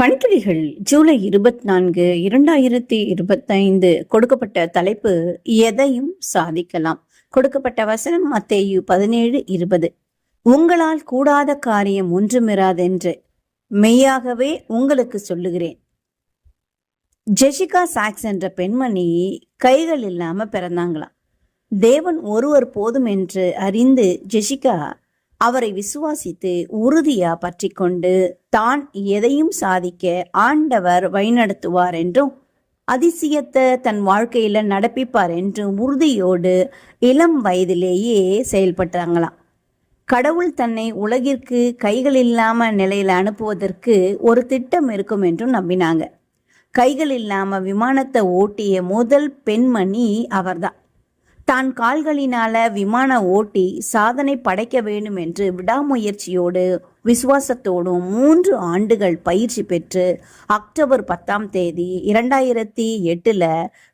பணித்துளிகள் ஜூலை இருபத்தி நான்கு இரண்டாயிரத்தி இருபத்தைந்து கொடுக்கப்பட்ட தலைப்பு எதையும் சாதிக்கலாம். கொடுக்கப்பட்ட வசனம் மத்தேயு பதினேழு இருபது. உங்களால் கூடாத காரியம் ஒன்றுமிராதென்று மெய்யாகவே உங்களுக்கு சொல்லுகிறேன். ஜெசிகா சாக்ஸ் என்ற பெண்மணி கைகள் இல்லாம பிறந்தாங்களாம். தேவன் ஒருவர் போதும் என்று அறிந்து ஜெசிகா அவரை விசுவாசித்து உறுதியா பற்றி கொண்டு தான் எதையும் சாதிக்க ஆண்டவர் வழிநடத்துவார் என்றும் அதிசயத்தை தன் வாழ்க்கையில நடப்பிப்பார் என்றும் உறுதியோடு இளம் வயதிலேயே செயல்பட்டாங்களாம். கடவுள் தன்னை உலகிற்கு கைகள் இல்லாம நிலையில அனுப்புவதற்கு ஒரு திட்டம் இருக்கும் என்றும் நம்பினாங்க. கைகள் இல்லாம விமானத்தை ஓட்டிய முதல் பெண்மணி அவர்தான். தான் கால்களினால விமான ஓட்டி சாதனை படைக்க வேண்டும் என்று விடாமுயற்சியோடு விசுவாசத்தோடும் மூன்று ஆண்டுகள் பயிற்சி பெற்று அக்டோபர் பத்தாம் தேதி இரண்டாயிரத்தி எட்டுல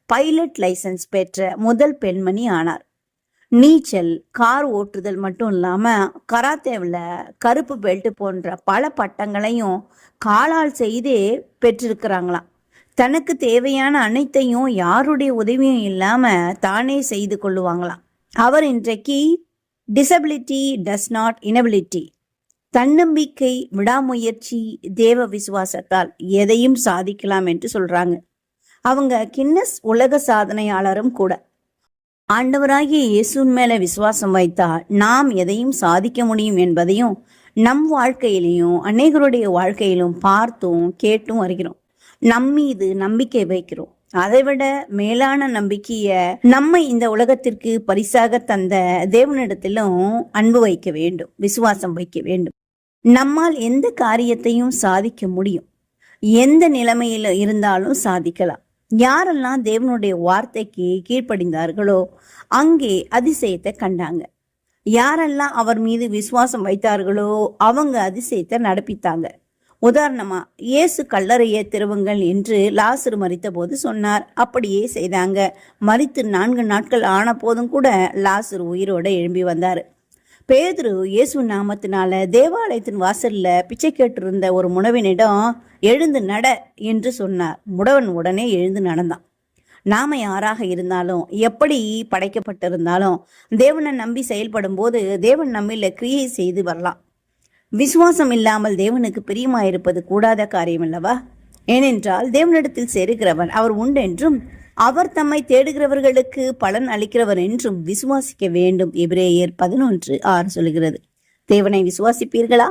பைலட் லைசன்ஸ் பெற்ற முதல் பெண்மணி ஆனார். நீச்சல் கார் ஓட்டுதல் மட்டும் இல்லாம கராத்தேவில் கருப்பு பெல்ட் போன்ற பல பட்டங்களையும் காலால் செய்தே பெற்றிருக்கிறாங்களாம். தனக்கு தேவையான அனைத்தையும் யாருடைய உதவியும் இல்லாம தானே செய்து கொள்ளுவாங்களாம். அவர் இன்றைக்கு டிசபிலிட்டி டஸ் நாட் இனபிலிட்டி தன்னம்பிக்கை விடாமுயற்சி தேவ விசுவாசத்தால் எதையும் சாதிக்கலாம் என்று சொல்றாங்க. அவங்க கின்னஸ் உலக சாதனையாளரும் கூட. ஆண்டவராகிய இயேசுன் மேல விசுவாசம் வைத்தால் நாம் எதையும் சாதிக்க முடியும் என்பதையும் நம் வாழ்க்கையிலையும் அநேகருடைய வாழ்க்கையிலும் பார்த்தும் கேட்டும் வருகிறோம் நம்மீது நம்பிக்கை வைக்கிறோம். அதைவிட மேலான நம்பிக்கைய நம்மை இந்த உலகத்திற்கு பரிசாக தந்த தேவனிடத்திலும் அன்பு வைக்க வேண்டும் விசுவாசம் வைக்க வேண்டும். நம்மால் எந்த காரியத்தையும் சாதிக்க முடியும். எந்த நிலைமையில இருந்தாலும் சாதிக்கலாம். யாரெல்லாம் தேவனுடைய வார்த்தைக்கு கீழ்ப்படிந்தார்களோ அங்கே அதிசயத்தை கண்டாங்க. யாரெல்லாம் அவர் மீது விசுவாசம் வைத்தார்களோ அவங்க அதிசயத்தை நடப்பித்தாங்க. உதாரணமா இயேசு கல்லறையை திருவுங்கள் என்று லாசர் மறித்த போது சொன்னார். அப்படியே செய்தாங்க. மறித்து நான்கு நாட்கள் ஆன போதும் கூட லாசர் உயிரோட எழும்பி வந்தார். பேதுரு இயேசு நாமத்தினால தேவாலயத்தின் வாசல்ல பிச்சை கேட்டிருந்த ஒரு முனவனிடம் எழுந்து நட என்று சொன்னார். முடவன் உடனே எழுந்து நடந்தான். நாம யாராக இருந்தாலும் எப்படி படைக்கப்பட்டிருந்தாலும் தேவனை நம்பி செயல்படும் போது தேவன் நம்மில கிரியை செய்து வரலாம். விசுவாசம் இல்லாமல் தேவனுக்கு பிரியமாயிருப்பது கூடாத காரியம் அல்லவா? ஏனென்றால் தேவனிடத்தில் சேருகிறவன் அவர் உண்டென்றும் அவர் தம்மை தேடுகிறவர்களுக்கு பலன் அளிக்கிறவர் என்றும் விசுவாசிக்க வேண்டும். எபிரேயர் பதினொன்று ஆறு சொல்கிறது தேவனை விசுவாசிப்பீர்களா?